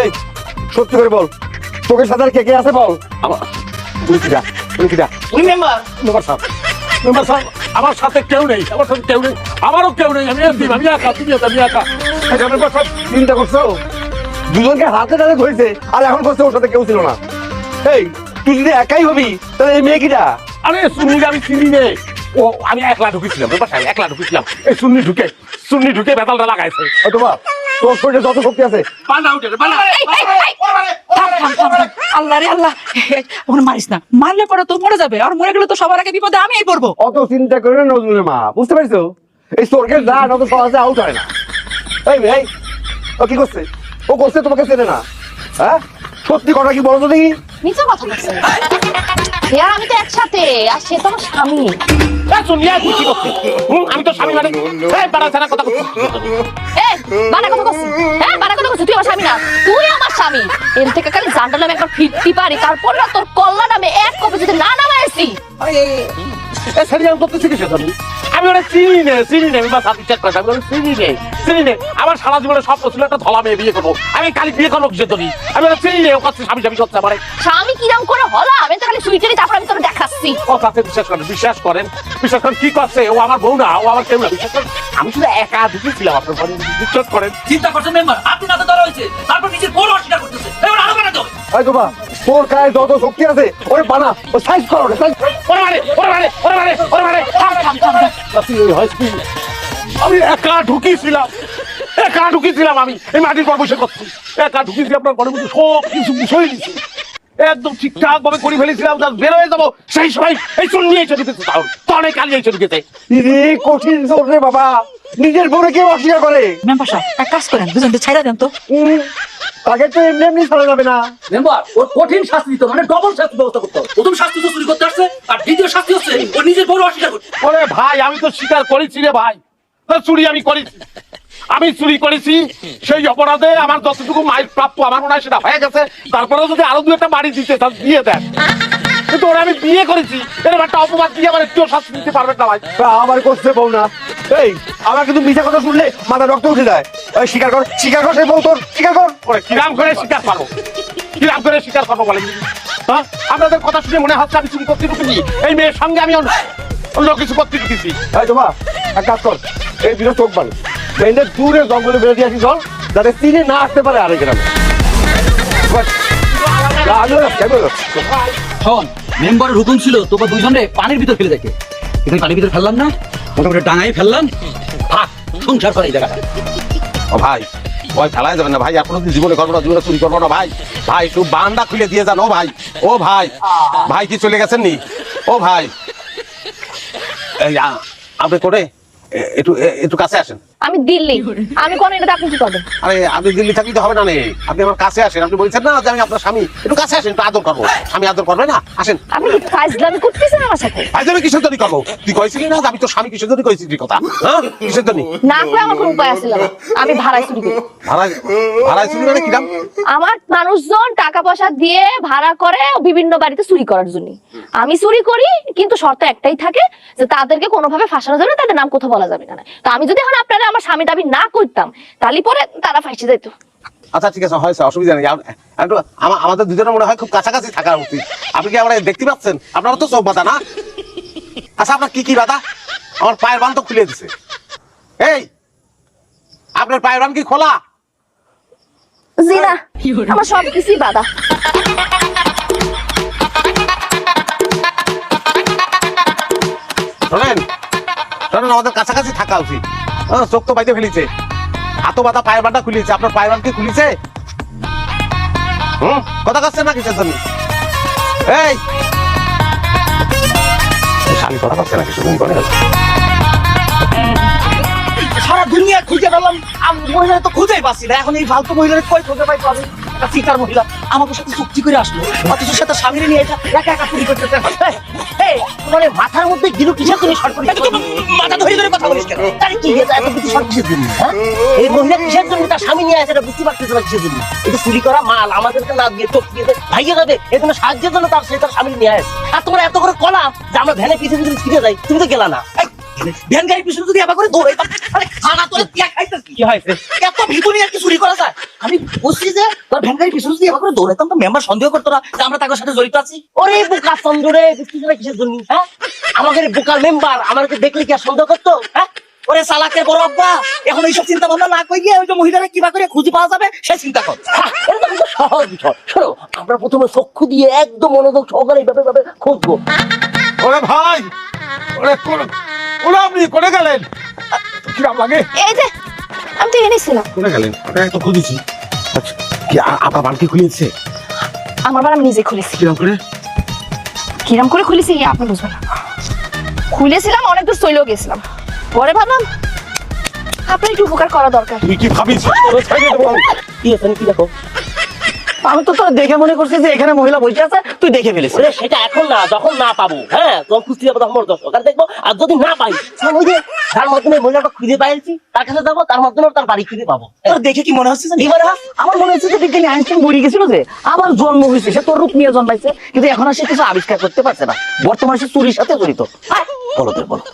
এই সত্যি করে বল। সাথে আর কে কে আছে বল? আমার উনি কিটা উনি কিটা উনি মেম্বার মেম্বার সাহেব মেম্বার সাহেব আমার সাথে কেউ নেই আমার সাথে কেউ নেই। আমারও কেউ নেই আমি এসছি আমি একা তুমি একা আমি একা। আচ্ছা, মেম্বার সাহেব চিন্তা করছ? দুজনকে হাতে হাতে ধরেছে আর এখন করছে ওর সাথে কেউ ছিল না। এই তুই যদি একাই হবি তাহলে এই মেয়ে কিটা? আরে সুন্নি আমি চিনি নে। ও আমি একলা ঢুকেছিলাম একলা ঢুকেছিলাম। এই সুন্নি ঢুকে সুন্নি ঢুকে বেতালটা লাগাইছে। ও তোমা তোর শরীরে যত শক্তি আছে পান্ডা উঠে থাম। আল্লাহ রে আল্লাহ। ওখানে মারিস না। মারলে পরে তো মরে যাবে। আর মরে গেলে তো সবার আগে বিপদে আমিই পড়ব। অত চিন্তা করে না নজরুলের মা বুঝতে পারছ এই সরকার যা অত সহজে আউট হয় না। এই মেয়ে ও কি করছে? ও করছে তোমাকে চেনে না। হ্যাঁ? সত্যি কথা কি বলো তো দেখি। নিচে কথা বলছে। হ্যাঁ আমি তো একসাথে। আর সে তো আমার স্বামী। আমি তো স্বামী মানে এই বাড়া কথা হ্যাঁ বানা কথা তুই আমার স্বামী না। তুই আমার স্বামী। এর থেকে খালি জানটা নামে একবার ফিরতে পারি তারপর না তোর কল্লা নামে এক কপি যদি না নামাইছি। সেটি আমি করতেছি কিসের জন্য? আমি ওরা চিনি নে চিনি নে আমি বাস হাত চেক করে আমি চিনি নে চিনি নে। আমার সারা জীবনে স্বপ্ন ছিল একটা ধলা মেয়ে বিয়ে করব। আমি কালি বিয়ে করব কিসের জন্য? আমি ওরা চিনি নে ও কাছে স্বামী স্বামী করছে আমার। স্বামী কিরাম করে হলা আমি তো খালি সুইটারি তারপর আমি তোকে ও কাছে বিশ্বাস করেন? বিশ্বাস করেন? বিশ্বাস করেন কি করছে ও আমার বউ না ও আমার কেউ না বিশ্বাস করেন? আমি শুধু একা ঢুকেছিলাম আপনার ঘরে। বিশ্বাস করেন? চিন্তা করছেন মেম্বার আপনি না তো ধরা হয়েছে তারপর নিজের বড় অস্বীকার করতেছে। এবার আরও বানা দাও তোর গায়ে যত শক্তি আছে ওরে বানা ও সাইজ করো রে সাইজ ওরে মারে ওরে মারে ওরে মারে ওরে মারে থাম থাম থাম থাম। ওই হয়েছে আমি একা ঢুকিয়েছিলাম একা ঢুকিয়েছিলাম আমি এই মাটির পর বসে করছি। একা ঢুকিয়েছিলাম আপনার ঘরের মধ্যে সব কিছু বিষয় দিচ্ছি একদম ঠিকঠাক ভাবে করে ফেলেছিলাম যা বের হয়ে যাব। সেই সময় এই চুন নিয়ে এসে ঢুকেছে তাহলে তনে কালি এসে ঢুকেছে। কঠিন রে বাবা। নিজের বউরে কেউ অস্বীকার করে? মেম্বার সাহেব এক কাজ করেন দুজনকে ছাইরা দেন তো। উম, তাকে তো এমনি এমনি ছাড়া যাবে না। মেম্বার ওর কঠিন শাস্তি দিতে মানে ডবল শাস্তি ব্যবস্থা করতে। হবে প্রথম শাস্তি তো চুরি করতে আসছে আর দ্বিতীয় শাস্তি হচ্ছে ও নিজের বড় অস্বীকার করছে। ওরে ভাই আমি তো স্বীকার করেছি রে ভাই। তো চুরি আমি করেছি। আমি চুরি করেছি সেই অপরাধে আমার যতটুকু মাইল প্রাপ্য আমার মনে হয় সেটা হয়ে গেছে। তারপরেও যদি আরও দু একটা বাড়ি দিতে তাহলে দিয়ে দেন। কিন্তু ওরা আমি বিয়ে করেছি এরকম একটা অপবাদ দিয়ে আমার একটু শাস্তি দিতে পারবেন না ভাই। আমার করছে বউ না। এই আমার কিন্তু মিথ্যা কথা শুনলে মাথা রক্ত উঠে যায়। ওই স্বীকার কর স্বীকার কর সেই বউ তোর স্বীকার কর। ওরে কিরাম করে স্বীকার পারব কিরাম করে স্বীকার করব বলেন হ্যাঁ? আপনাদের কথা শুনে মনে হচ্ছে আমি চুরি করতে ঢুকেছি এই মেয়ের সঙ্গে আমি অন্য কিছু করতে ঢুকেছি। এই তোমা এক কাজ কর এই দুটো চোখ বান দূরে জঙ্গলে বেরোতে আসি চল। যাতে চিনে না আসতে পারে আরেক গ্রামে। যাচ্ছি। শোন মেম্বারের হুকুম ছিল তোকে দুজনে পানির ভিতর ফেলে দেখে। কিন্তু পানির ভিতর ফেললাম না মোটামুটি ডাঙাই ফেললাম। থাক সংসার করে এই জায়গাটা ও ভাই ভয় ফেলাই যাবে না ভাই কোনোদিন জীবনে করব না জীবনে চুরি করব না ভাই। ভাই একটু বান্দা খুলে দিয়ে যান ও ভাই। ও ভাই ভাই কি চলে গেছেন নি? ও ভাই। আপনি করে একটু একটু কাছে আসেন। আমি দিল্লি। আমি কোন এটাতে আপনি কি করবেন আরে আপনি দিল্লি থাকলে তো হবে না নে। আপনি আমার কাছে আসেন। আপনি বলছেন না যে আমি আপনার স্বামী। একটু কাছে আসেন একটু আদর করব। স্বামী আদর করবে না? আসেন। আপনি কি ফাইজলামি করতেছেন আমার সাথে? আজ আমি কিসের জন্য করব? তুই কয়েছিলি না যে আমি তোর স্বামী কিসের জন্য তুই কথা? হ্যাঁ? কিসের জন্য? না করে আমার কোনো উপায় আসছিল না আমি ভাড়ায় চুরি করি। ভাড়া ভাড়ায় চুরি মানে কিরাম আমার মানুষজন টাকা পয়সা দিয়ে ভাড়া করে বিভিন্ন বাড়িতে চুরি করার জন্য। আমি চুরি করি কিন্তু শর্ত একটাই থাকে যে তাদেরকে কোনোভাবে ফাঁসানো যাবে না তাদের নাম কোথাও বলা যাবে না। তো আমি যদি এখন আপনারা আমার স্বামী দাবি না করতাম তাহলে পরে তারা ফাঁসি যেত আচ্ছা ঠিক আছে হয়েছে অসুবিধা নেই। একটু আমাদের দুজনের মনে হয় খুব কাছাকাছি থাকা উচিত আপনি কি আমরা দেখতে পাচ্ছেন? আপনারা তো চোখ বাঁধা না? আচ্ছা আপনার কি কি বাধা? আমার পায়ের বান তো খুলে দিছে। এই আপনার পায়ের বান কি খোলা? জি না আমার সব কিছুই বাধা। শোনেন শোনেন আমাদের কাছাকাছি থাকা উচিত। চোখ তো বাইতে ফেলিছে। হাতো বাঁধা, পায়ের খুলিছে। আপনার পায়ের কি খুলিছে? কথা কাছে না এই! কথা কাছে না কিছু সারা দুনিয়া খুঁজে পেলাম। আমি মহিলা তো খুঁজেই পাচ্ছি না। এখন এই ফালতু মহিলার কই খুঁজে পাই পাবি একটা মহিলা আমাকে সাথে চুক্তি করে আসলো। অথচ সাথে স্বামীরে নিয়ে এটা একা একা চুরি করতে মানে মাথার মধ্যে গিলু কিসের তুমি শর্ট তার কি এত কিছু শর্ট কিসের জন্য হ্যাঁ? এই মহিলা কিসের জন্য? তার স্বামী নিয়ে আসে এটা বুঝতে পারতেছে না কিসের জন্য? এটা চুরি করা মাল আমাদেরকে না দিয়ে চোখ দিয়ে ভাইয়ে যাবে এই জন্য সাহায্যের জন্য তার সে তার স্বামী নিয়ে আসে আর তোমরা এত করে কলা যে আমরা ভ্যানে পিছিয়ে ফিরে যাই তুমি তো গেলা না। ভ্যান গাড়ির পিছনে যদি এবার করে আরে খানা তোরে কি হয়েছে এত কি চুরি করা যায়? আমি বলছি যে তোর ভ্যান গাড়ির পিছনে যদি এবার করে দৌড়াইতাম তো মেম্বার সন্দেহ করতো না যে আমরা তাদের সাথে জড়িত আছি। ওরে বোকা চন্দ্র কিসের জন্য হ্যাঁ? আমাদের বোকার মেম্বার আমাকে দেখলে কি আর সন্দেহ করতো হ্যাঁ? ওরে সালাকের বড় আব্বা এখন এইসব চিন্তা ভাবনা না কই গিয়ে ওই যে মহিলারা কিবা করে খুঁজে পাওয়া যাবে সে চিন্তা কর। হ্যাঁ, সহজ বিষয়। শোনো আমরা প্রথমে চক্ষু দিয়ে একদম মনোযোগ সহকারে এইভাবে এইভাবে খুঁজবো। ওরে ভাই ওরে আপনি কোনে গেলেন? কিরাম লাগে? এই যে আমি তো এনেছিলাম। কোনে গেলেন? তো খুঁজেছি। আচ্ছা কি আপনার বাড়তি খুলিয়েছে? আমার আমি নিজে খুলেছি। কিরম করে? কিরম করে খুলেছি আপনি বুঝবেন না। খুলেছিলাম অনেক দূর চলেও গেছিলাম। পরে ভাবলাম আপনার একটু উপকার করা দরকার। তুই কি ভাবিস? কি আছে কি দেখো? আমি তো তোর দেখে মনে করছি যে এখানে মহিলা বসে আছে তুই দেখে ফেলেছিস। ওরে সেটা এখন না যখন না পাবো হ্যাঁ? খুঁজতে যাব তখন দর্শক আর দেখব আর যদি না পাই ওই যে তার মাধ্যমে মহিলাটা খুঁজে পাইছি তার কাছে যাব তার মাধ্যমে তার বাড়ি খুঁজে পাবো। তোর দেখে কি মনে হচ্ছে মনে আমার মনে হচ্ছে যে বিজ্ঞানী আইনস্টাইন মরে গেছিল যে আবার জন্ম হয়েছে সে তোর রূপ নিয়ে জন্মাইছে কিন্তু এখন আর সে কিছু আবিষ্কার করতে পারছে না। বর্তমানে সে চুরির সাথে জড়িত। তোর বলো।